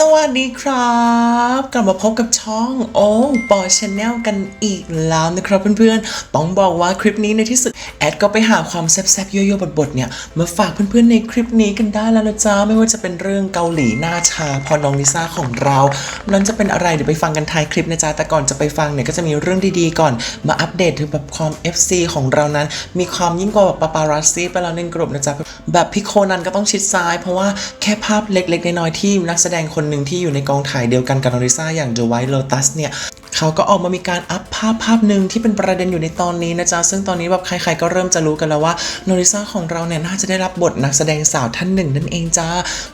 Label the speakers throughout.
Speaker 1: สวัสดีครับ กลับมาพบกับช่องโอ้ปอชแนลกันอีกแล้วนะครับเพื่อนๆ ต้องบอกว่าคลิปนี้ในที่สุด แอดก็ไปหาความแซ่บๆโยโย่บทๆเนี่ย มาฝากเพื่อนๆในคลิปนี้กันได้แล้วนะจ๊ะ ไม่ว่าจะเป็นเรื่องเกาหลีหน้าชาพอน้องลิซ่าของเรานั้นจะเป็นอะไรเดี๋ยวไปฟังกันท้ายคลิปนะจ๊ะ แต่ก่อนจะไปฟังเนี่ยก็จะมีเรื่องดีๆก่อน มาอัปเดตถึงแบบความ FC ของเรานั้น มีความยิ่งกว่าปาปารัสซี่ไปแล้วหนึ่งกลุ่มนะจ๊ะแบบพี่โคนันก็ต้องชิดซ้าย เพราะว่าแค่ภาพเล็กๆน้อยๆที่นักแสดงคนหนึ่งที่อยู่ในกองถ่ายเดียวกันกับนอริซ่าอย่าง The White Lotus เนี่ยเขาก็ออกมามีการอัพภาพภาพหนึ่งที่เป็นประเด็นอยู่ในตอนนี้นะจ๊ะ ซึ่งตอนนี้แบบใครๆก็เริ่มจะรู้กันแล้วว่าโนริซ่าของเราเนี่ยน่าจะได้รับบทนักแสดงสาวท่านหนึ่งนั่นเองจ้า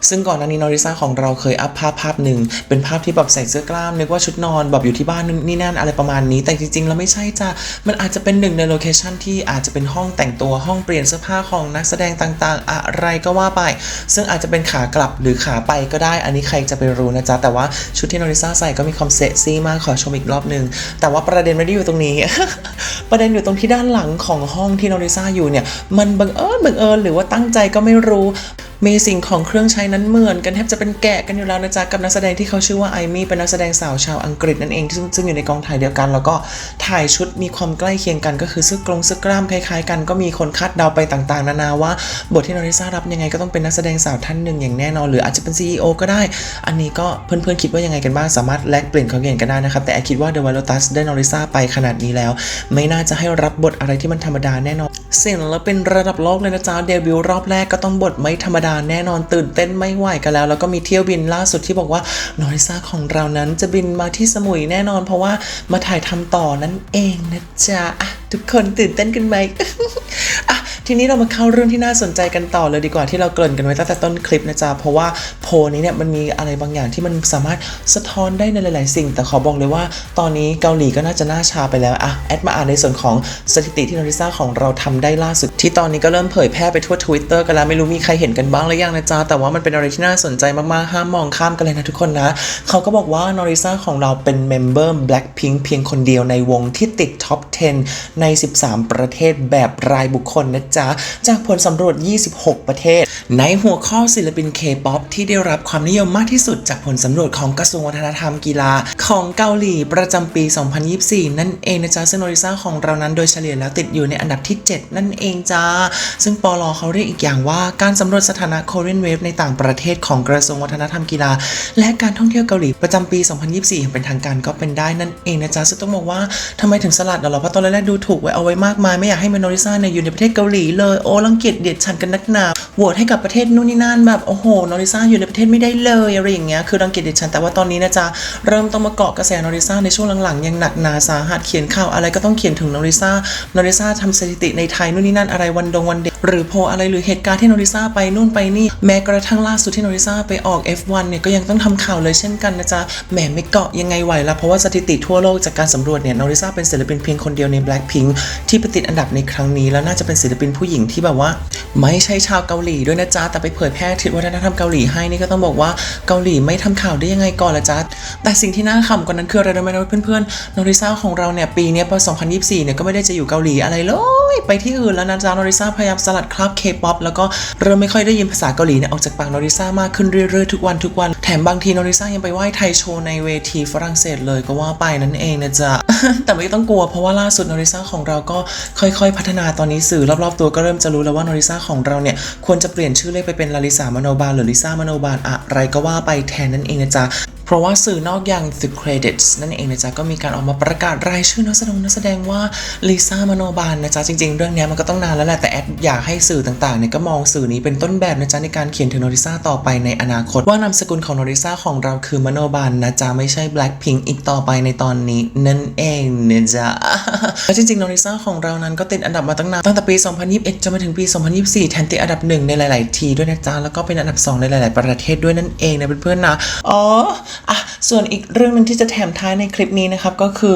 Speaker 1: ซึ่งก่อนหน้านี้โนริซ่าของเราเคยอัพภาพภาพหนึ่งเป็นภาพที่แบบใส่เสื้อกล้ามนึกว่าชุดนอนแบบอยู่ที่บ้านนี่นั่นอะไรประมาณนี้ แต่จริงๆแล้วไม่ใช่จ้ามันอาจจะเป็นหนึ่งในโลเคชันที่อาจจะเป็นห้องแต่งตัวห้องเปลี่ยนเสื้อผ้าของนักแสดงต่างๆ อะไรก็ว่าไป ซึ่งอาจจะเป็นขากลับหรือขาไปก็ได้ อันนี้ใครจะไปรู้นะจ๊ะ แต่ว่าชุดที่นอริซ่าใส่ก็มีความเซ็กซี่มากขอชมอีกรอบหนึ่งแต่ว่าประเด็นไม่ได้อยู่ตรงนี้ ประเด็นอยู่ตรงที่ด้านหลังของห้องที่นอริซ่าอยู่เนี่ย มันบังเอิญบังเอิญหรือว่าตั้งใจก็ไม่รู้ มีสิ่งของเครื่องใช้นั้นเหมือนกันแทบจะเป็นแกะกันอยู่แล้วนะจ๊ะกับนักแสดงที่เขาชื่อว่าไอมี่เป็นนักแสดงสาวชาวอังกฤษนั่นเองซึ่งซึ่งอยู่ในกองถ่ายเดียวกัน แล้วก็ถ่ายชุดมีความใกล้เคียงกันก็คือเสื้อกลงเสื้อกล้ามคล้ายๆ กันก็มีคนคาดเดาไปต่างๆ นานาว่า บทที่นอริซ่ารับยังไงก็ต้องเป็นนักแสดงสาวท่านหนึ่งอย่างแน่นอนหรืออาจจะเป็น CEO ก็ได้ อันนี้ก็เพื่อนๆคิดว่ายังไงกันบ้างสามารถแลกเปลี่ยนความเห็นกันได้นะครับแต่แอคิดว่าเดว l ล t ัสได้นอริซ่าไปขนาดนี้แล้ว ไม่น่าจะให้รับบทอะไรที่มันธรรมดาแน่นอนเสียงแล้วเป็นระดับโลกเลยนะจ๊ะเดบิวต์รอบแรกก็ต้องบทไม่ธรรมดาแน่นอนตื่นเต้นไม่ไหวกันแล้ว แล้วก็มีเที่ยวบินล่าสุดที่บอกว่าน้อยซ่าของเรานั้นจะบินมาที่สมุยแน่นอน เพราะว่ามาถ่ายทำต่อนั่นเองนะจ๊ะทุกคนตื่นเต้นกันไหม ทีนี้เรามาเข้าเรื่องที่น่าสนใจกันต่อเลยดีกว่าที่เราเกริ่นกันไว้ตั้งแต่ต้นคลิปนะจ๊ะเพราะว่าโพลนี้เนี่ยมันมีอะไรบางอย่างที่มันสามารถสะท้อนได้ในหลาย ๆ สิ่ง แต่ขอบอกเลยว่าตอนนี้เกาหลีก็น่าจะน่าชาไปแล้วอะแอดมาอ่านในส่วนของสถิติที่นอริซ่าของเราทำได้ล่าสุด ที่ตอนนี้ก็เริ่มเผยแพร่ไปทั่ว Twitter กันแล้วไม่รู้มีใครเห็นกันบ้างหรือยังนะจ๊ะแต่ว่ามันเป็นอะไรที่น่าสนใจมาก ๆ ห้ามมองข้ามกันเลยนะทุกคนนะเขาก็บอกว่านอริซ่าของเราเป็นเมมเบอร์ Blackpink เพียงคนเดียวในวงที่ติดท็อป 10 ใน 13 ประเทศแบบรายบุคคลนะจ๊ะ จากผลสำรวจ 26 ประเทศ ในหัวข้อศิลปิน K-POP ที่ได้รับความนิยมมากที่สุดจากผลสำรวจของกระทรวงวัฒนธรรมกีฬา ของเกาหลีประจำปี 2024 นั่นเองนะจ๊ะซึ่งโนริซ่าของเรานั้นโดยเฉลี่ยแล้วติดอยู่ในอันดับที่ 7 นั่นเองจ้า ซึ่งปลอเขาเรียกอีกอย่างว่าการสำรวจสถานะ Korean Wave ในต่างประเทศของกระทรวงวัฒนธรรมกีฬา และการท่องเที่ยวเกาหลีประจำปี 2024 เป็นทางการก็เป็นได้นั่นเองนะจ๊ะซึ่งต้องบอกว่าทำไมถึงสลัดเรอเพราะตอนแรกๆดูถูกไว้เอาไว้มากมายไม่อยากให้เมโนริซ่าเนี่ยอยู่ในประเทศเกาหลีลีเลยโอ้รังเกียจเดียดฉันกันนักหนาโหวตให้กับประเทศนู่นนี่นั่นแบบโอ้โหนอริซ่าอยู่ในประเทศไม่ได้เลยอะไรอย่างเงี้ยคือรังเกียจเดียดฉันแต่ว่าตอนนี้นะจ๊ะเริ่มต้องมาเกาะกระแสนอริซ่าในช่วงหลังๆยังหนักหนาสาหัสเขียนข่าวอะไรก็ต้องเขียนถึงนอริซ่านอริซ่าทำสถิติในไทยนู่นนี่นั่นอะไรวันดงวันเด็กหรือโพอะไรหรือเหตุการณ์ที่นอริซ่าไปนู่นไปนี่แม้กระทั่งล่าสุดที่นอริซ่าไปออก F1 เนี่ยก็ยังต้องทำข่าวเลยเช่นกันนะจ๊ะแหมไม่เกาะยังไงไหวละเพราะว่าสถิติทั่วโลกจากการสำรวจเนี่ยนอริซ่าเป็นศิลปินเพียงคนเดียวใน Blackpink ที่ไปติดอันดับในครั้งนี้แล้วน่าจะเป็นศิลปินผู้หญิงที่แบบว่า ไม่ใช่ชาวเกาหลีด้วยนะจ๊ะแต่ไปเผยแพร่ทิศวัฒนธรรมเกาหลีให้นี่ก็ต้องบอกว่าเกาหลีไม่ทำข่าวได้ยังไงก่อนละจ๊ะแต่สิ่งที่น่าขำกว่านั้นคืออะไรรู้ไหมนะเพื่อนๆนอริซ่าของเราเนี่ยปีนี้ปี2024เนี่ยก็ไม่ได้จะอยู่เกาหลีอะไรเลยไปที่อื่นแล้วนะจ๊ะนอริซ่าพยายามสลัดคราบเคป๊อปแล้วก็เริ่มไม่ค่อยได้ยินภาษาเกาหลีเนี่ยออกจากปากนอริซ่ามากขึ้นเรื่อยๆทุกวันทุกวันแถมบางทีนอริซ่ายังไปไหว้ไทยโชว์ในเวทีฝรั่งเศสเลยก็ว่าไปนั่นเองนะจ๊ะแต่ไม่ต้องกลัวเพราะว่าล่าสุดนอริซ่าของเราก็ค่อย ๆ พัฒนาตอนนี้สื่อรอบๆตัวก็เริ่มจะรู้แล้วว่านอริซ่าของเราเนี่ยควรจะเปลี่ยนชื่อเรียกไปเป็นลาลิซามโนบาลหรือลิซามโนบาลอะไรก็ว่าไปแทนนั่นเองนะจ๊ะ ราะว่าสื่อนอกอย่าง The Credits นั่นเองนะจ๊ะก็มีการออกมาประกาศรายชื่อนักแสดงนักแสดงว่าลิซ่ามโนบาลนะจ๊ะจริงๆ เรื่องนี้มันก็ต้องนานแล้วแหละแต่แอดอยากให้สื่อต่างๆเนี่ยก็มองสื่อนี้เป็นต้นแบบนะจ๊ะในการเขียนถึงโนริซ่าต่อไปในอนาคต ว่านามสกุลของโนริซ่าของเราคือมโนบาลนะจ๊ะไม่ใช่ Blackpink อีกต่อไปในตอนนี้นั่นเองนะจ๊ะแล้วจริงๆโนริซ่าของเรานั้นก็ติดอันดับมาตั้งนานตั้งแต่ปี 2021จนมาถึงปี 2024 แทนติดอันดับหนึ่งในหลาย ๆ ทีด้วยนะจ๊ะแล้วก็เป็นอันดับสองในหลาย ๆ ประเทศด้วยนั่นเองนะเพื่อนๆนะอ๋ออะส่วนอีกเรื่องหนึงที่จะแถมท้ายในคลิปนี้นะครับ ก็คือ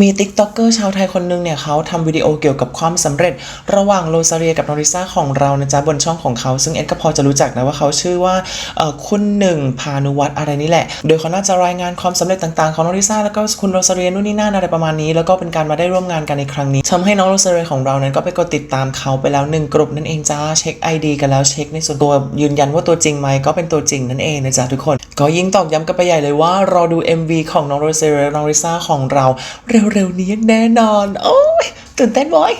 Speaker 1: มีติ๊กต็อกเกอร์ชาวไทยคนหนึงเนี่ยเขาทำวิดีโอเกี่ยวกับความสำเร็จ ระหว่างโรซาเรียกับนอริซ่าของเรานะจ๊ะบนช่องของเขา ซึ่งเอ็ดก็พอจะรู้จักนะว่าเขาชื่อว่าคุณหนึ่งพานุวัฒน์อะไรนี่แหละ โดยเขาน่าจะรายงานความสำเร็จต่างๆของนอริซ่าแล้วก็คุณโรซาเรียนู่นนี่นั่นอะไรประมาณนี้ แล้วก็เป็นการมาได้ร่วมงานกันในครั้งนี้ทำให้น้องโรซาเรียของเรานั้นก็ไปกดติดตามเขาไปแล้วหนึ่งกลุ่มนั่นเองจ้าเช็ค ID กันแล้วเช็คในส่วนตัวยืนยันว่าตัวจริงไหมก็เป็นตัวจริงนั่นเองนะจ๊ะทุกคน ก็ยิ่งตอกย้ำกันไปใหญ่เลยว่ารอดู MV ของน้องโรเซียและน้องริซ่าของเรา เร็วๆนี้แน่นอน โอ้ยตื่นเต้นบอย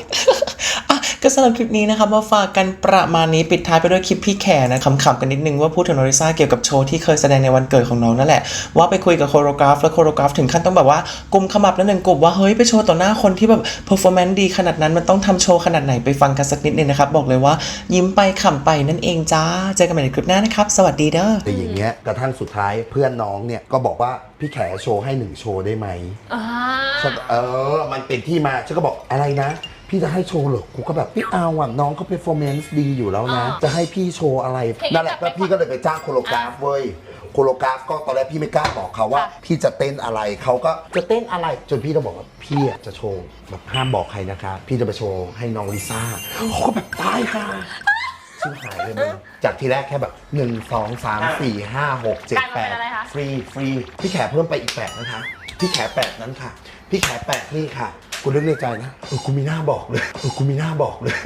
Speaker 1: ก็สำหรับคลิปนี้นะครับมาฝากกันประมาณนี้ปิดท้ายไปด้วยคลิปพี่แขนะขำๆกันนิดนึงว่าพูดถึงโนริซ่าเกี่ยวกับโชว์ที่เคยแสดงในวันเกิดของน้องนั่นแหละ ว่าไปคุยกับโคโรกราฟแล้วโคโรกราฟถึงขั้นต้องแบบว่ากลุ่มขมับแล้วหนึ่งกลุ่มว่าเฮ้ยไปโชว์ต่อหน้าคนที่แบบเพอร์ฟอร์แมนซ์ดีขนาดนั้นมันต้องทำโชว์ขนาดไหนไปฟังกันสักนิดนึงนะครับบอกเลยว่ายิ้มไปขำไปนั่นเองจ้าเจอกันใหม่ในคลิปหน้านะครับสวัสดีเด้อ
Speaker 2: แต่อย่างเงี้ยกระทั่งสุดท้ายเพื่อนน้องเนี่ยก็บอกว่าพี่แขโชว์ให้หนึ่งโชว์ได้ไหม
Speaker 3: อ่า
Speaker 2: ฉันเออ มันเป็นที่มา ฉันก็บอกอะไรนะ พี่จะให้โชว์เหรอกูก็แบบไม่เอาอะน้องเขาเพอร์ฟอร์แมนซ์ดีอยู่แล้วนะจะให้พี่โชว์อะไร
Speaker 3: เพลง
Speaker 2: นั่นแหละ
Speaker 3: จะ
Speaker 2: ก็
Speaker 3: ไป
Speaker 2: พี่ก็เลยไปจ้างโคโรกราฟเว้ยโคโรกราฟก็ตอนแรกพี่ไม่กล้าบอกเขาว่า
Speaker 3: ค่ะ
Speaker 2: พี่จะเต้นอะไรเขาก็จะเต้นอะไร จนพี่ต้องบอกว่าพี่อะจะโชว์แบบห้ามบอกใครนะคะพี่จะไปโชว์ให้น้องลิซ่าเขาก็แบบตายค่ะชิบหายเลยมึงจากทีแรกแค่แบบหนึ่งสองสามสี่ห้าหกเจ็ดแปดฟรีฟรีพี่แขเพิ่มไปอีกแปดนะคะ พี่แขแปดนั้นค่ะ พี่แขแปดนี่ค่ะ กูนึกในใจนะเออกูมีหน้าบอกเลยเออกูมีหน้าบอกเลย